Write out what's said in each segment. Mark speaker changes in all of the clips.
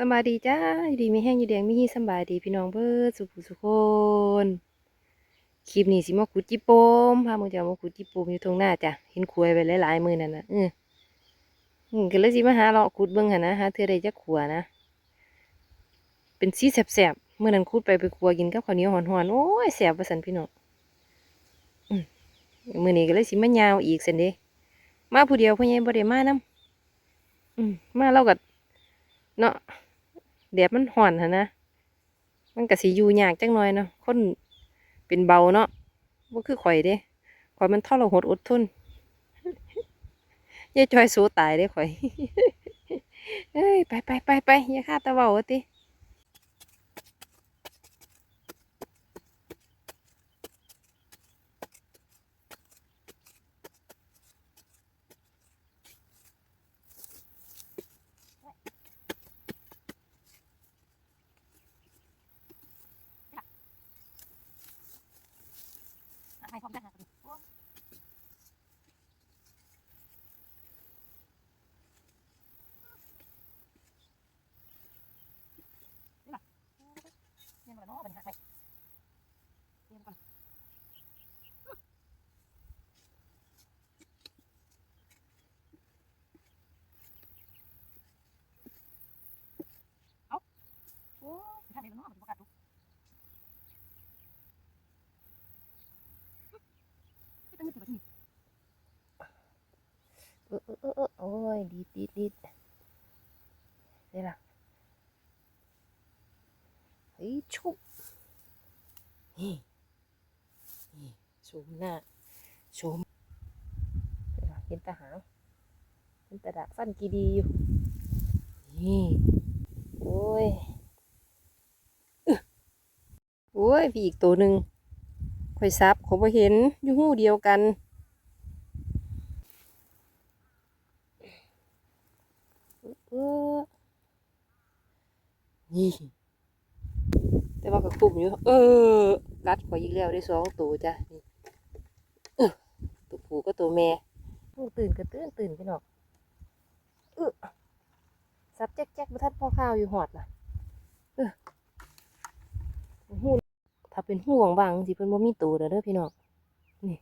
Speaker 1: สบายดีจ้าอยู่ดีมีแห้งอยู่แดงมีฮีสบายดีพี่น้องเบิดสุขสุขคนคลิปนี้สิมาขุดจิปมพามึงจะมาขุดจิปมอยู่ตรงหน้าจ้ะเห็นขวยไปหลายๆมือนั่นนะเออก็เลยสิมาหาเลาะขุดเบิ่งหันนะหาเทื่อใดจักขัวนะ เป็นสีแสบๆเมื่อนั้นขุดไปไปขัวกินกับข้าวเหนียวหอนๆโอ้ยแสบว่าซั่นพี่น้องมือนี้ก็เลยสิมายาวอีกซั่นเด้มาผู้เดียวพ่อใหญ่บ่ได้มานำอืมมาเราก็เนาะ แดดมันห่อนหะนะ มันก็สิอยู่ยากจังหน่อยเนาะคนเป็นเบาเนาะว่าคือข่อยเด้ข่อยมันทอดเราหดอดทนยายจอยสู้ตายเด้ข่อย เอ้ยไปไปไปไปอย่าฆ่าตะเบาว่าติ เนี่ยมันเนาะเป็นหักไป ชุบนี่นี่ชมหน้าชมนี่ล่ะเห็นตาหางเห็นตาดากฟันกีดีอยู่นี่โอ้ยอึ๊ะโอ้ยพี่อีกตัวหนึ่งข่อยซับเขาบ่เห็นยู่หูเดียวกันนี่ แต่ว่าก็คุมอยู่ เออกัดขอยอีกแล้วได้สองตัวจ้ะตัวผูก็ตัวแม่ตื่นก็ตื่นตื่นพี่น้องเออซับแจ๊กแจ๊กบ่ทัดพ่อข้าวอยู่หอดนะเออหูถ้าเป็นห่วงบางสิเพิ่นบ่มีตัวเด้อเด้อพี่น้องนี่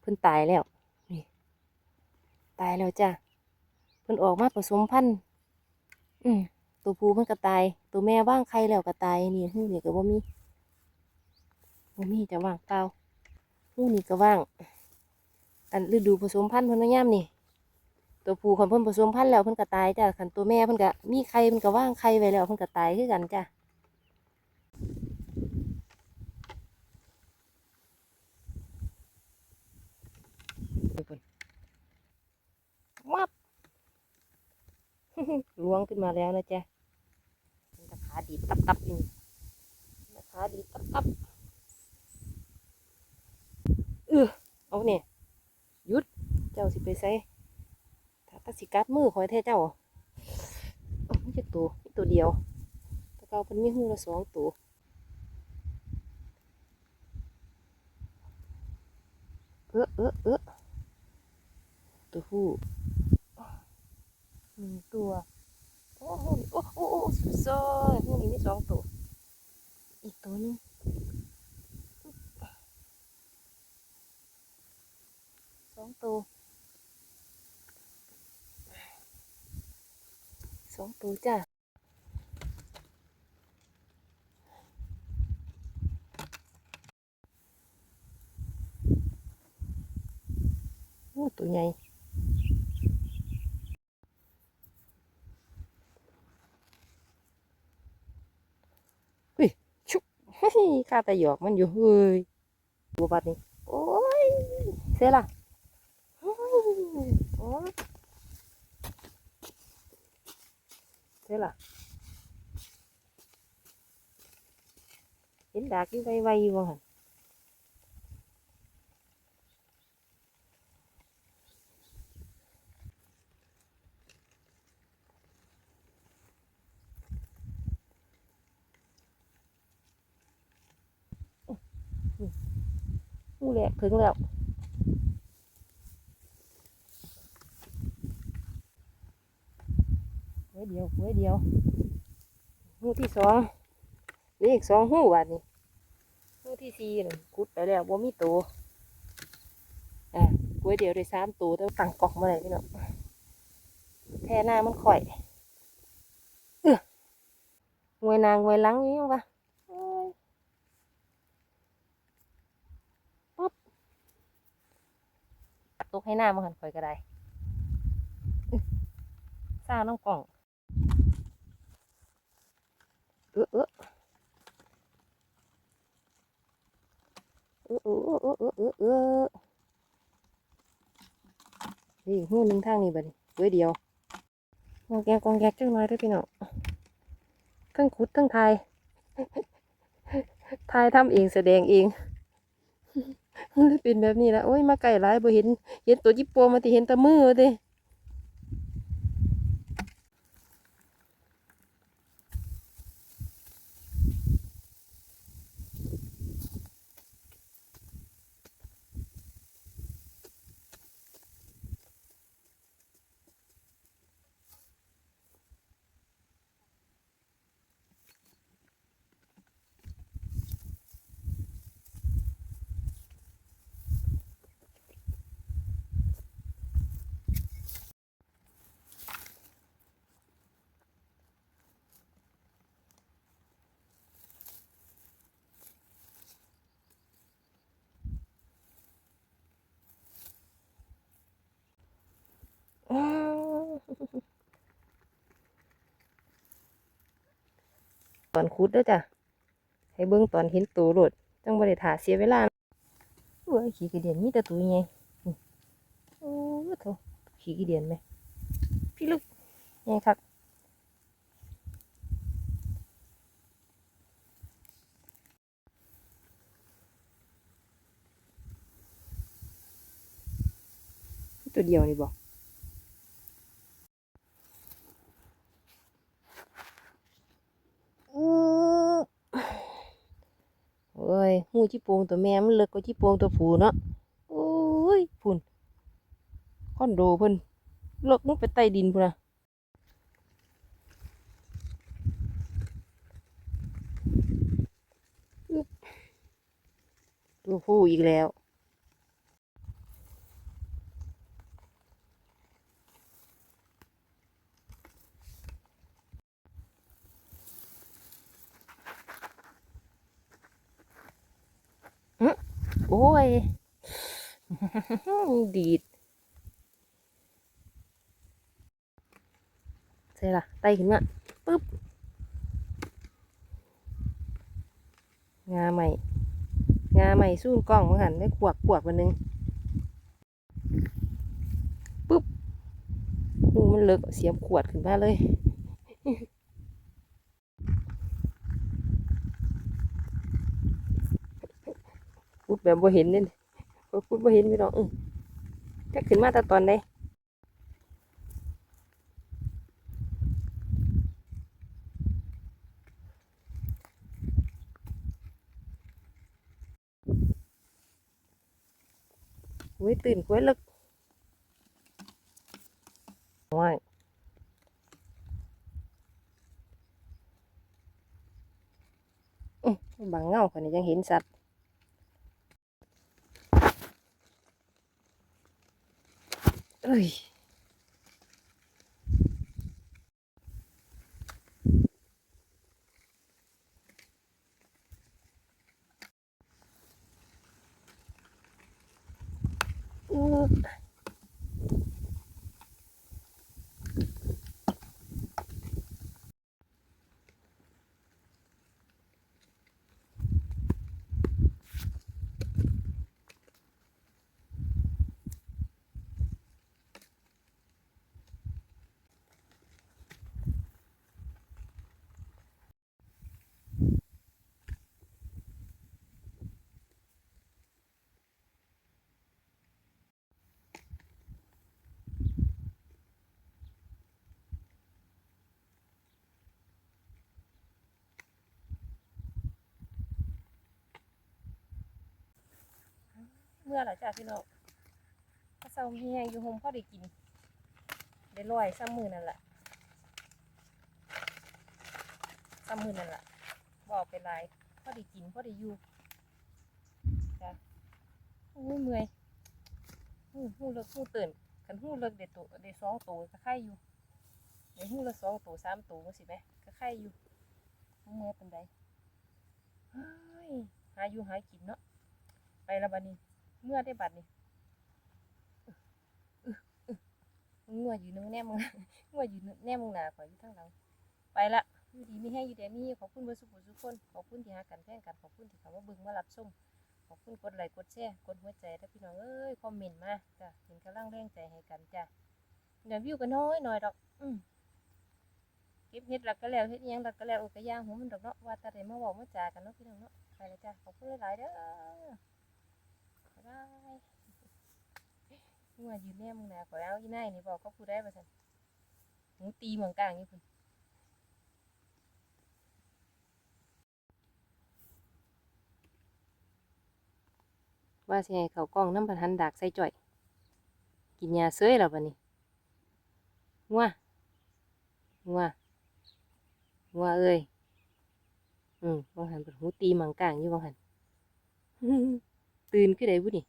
Speaker 1: เพิ่นตายแล้วนี่ตายแล้วจ้ะเพิ่นออกมาผสมพันธุ์อืม ตัวผู้มันก็ตาย ตัวแม่ว่างไข่แล้วก็ตายนี่หูนี่ก็บ่มีบ่มีจะว่างเปล่าหูนี่ก็ว่าง อันฤดูผสมพันธุ์เพิ่นว่ายามนี่ ตัวผู้คันเพิ่นผสมพันธุ์แล้วเพิ่นก็ตายจ้ะคันตัวแม่เพิ่นก็มีไข่เพิ่นก็ว่างไข่ไว้แล้วเพิ่นก็ตายคือกันจ้ะมับล้วงขึ้นมาแล้วนะจ๊ะ ดีตับตับนี่ตะขาดีตับตับเออเอาเนี่ยหยุดเจ้าสิไปใส่ถ้าตาสิกัดมือคอยแท้เจ้าเอไม่ใช่ตัวมีตัวเดียวแตะเกาเป็นมีหูละสองตัวเออเออเออตัวผู้หนึ่งตัว โอ้โหโอ้โหโอ้สุดยอดนี้มีสองตัว อีกตัวนึงสองตัวสองตัวจ้ะโอ้ตัวใหญ่ ชุบเฮ้ย ข้าแต่หยอกมันอยู่เฮ้ยบัวบัดนี่โอ้ยเสียละเฮ้ยโอ้ยเสียละเห็นดากอยู่ไวๆอยู่ว่าหั นหูแหลกถึงแล้วไว้เดียวไว้เดียวหูที่สองเหลืออีกสองหูบาดนี้หูที่สี่นี่กุดไปแล้วบ่มีตัวอะกล้วยเดียวได้สามตัวแต่ว่าตั้งกล่องมาเลยพี่น้องแท่หน้ามันข่อยเอองวยนางงวยลังนี่ยังปะโอ้ยปั๊บต กให้หน้ามันหันข่อยก็ได้อื้อซ่าน้องกล่องเออเออเออเออเออเออเออเออนี่หูหนึ่งทางนี้บัดนี้เว้ยเดียวกองแกกองแกกจังน้อยด้วยพี่น้องทั้งขุดทั้งทายทายทำเองแสดงเอง เลยเป็นแบบนี้ละโอ้ยมาไก่ร้ายบ่เห็น เห็นตัวจิปโปมาที่เห็นตะมือเด้อ้าว ตอนขุดเด้วยจ้ะ ให้เบิ่งตอนเห็นตัวโลดจังบ่ได้ถ่าเสียเวลาโอ้ยขี้กระเดียนมีแต่ตัวใหญ่นี่โอ้โถขี้กระเดียนไหม พี่ลึกใหญ่คักตัวเดียวนี่บอกอื้อ งูจิโปงตัวแม่มันเลิกกว่าจิโปงตัวผูเนาะโอ้ยพุ่นคอนโดเพิ่นเลิกมันไปใต้ดินพุ่นนะตัวผู้อีกแล้ว โอ้ย ดีดใช่ละไตขึ้นมาปึ๊บงาใหม่ งาใหม่สู้กล้องมาหันได้ขวกขวกวันหนึงปึ๊บหูมันเลิกเสียบขวดขึ้นมาเลย พูด แบบบ่เห็นเนี่ยพูดบ่เห็นพี่น้องอื้อจะขึ้นมาแต่ตอนใดอุ้ยตื่นกล้วยลึกว้ายอื้อบางเงาคนนี้ยังเห็นสัตว์ Uy. เมื่อหร่จ้าพี่น้องถ้าเศร้ามีแหงอยู่โฮมพ่อได้กิน ได้ลอยซ้ำมือนั่นแหละซ้ำมือนั่นแหละบอกเป็นไรพอได้กินพ่อได้อยู่จ้ะโอ้เมื่อยหูหูเลิกหูตื่นคันหูเลิกเด็ดตัวเด็ดสองตัวก็ไข่อยู่เดี๋ยวหูเลิกสองตัวสามตัวสิไหมก็ไข่อยู่บ่เมื่อยเป็นไรเฮ้ยหาอยู่หากินเนาะไปละบัดนี้ เมื่อได้บัดนี้อึ๊ะอึ๊ะมึงงัวอยู่นึงแน่มึงงัวอยู่แน่มึงหนาขออยู่ทางหลังไปละอยู่ดีไม่ให้อยู่เดี๋ยวมีขอบคุณเบอร์สุขุทุกคนขอบคุณที่หากันแพ่งกันขอบคุณที่เขามาบึงมารับชมขอบคุณกดไลค์กดแชร์กดหัวใจถ้าพี่น้องเอ้ยคอมเมนต์มาจ้ะเป็นกำลังแรงใจให้กันจ้ะเดี๋ยววิวกันน้อยหน่อยดอก อืมเก็บเห็ดหลักก็แล้วเฮ็ดยังหลักก็แล้วโอ้กระย่างหัวมันดอกเนาะว่าแต่ได้มาบอกมาจากันเนาะพี่น้องเนาะไปแล้วจ้ะขอบคุณหลายๆเด้อายงัวยืนแน่มึงหนาขอเอาอีนายนี่บอกเขาพูดได้ป่ะสันหมูตีเมืองกลางนี่พุ่นว่าสิให้เขากล้องน้ำพันหันดากใส่จ่อย กินยาเซ้ยแล้วบัดนี้งัวงัวงัวเอ้ยอืมบางหันเป็นหูตีมังกลางอยู่บางหัน ตื่นขึ้นได้บุนี่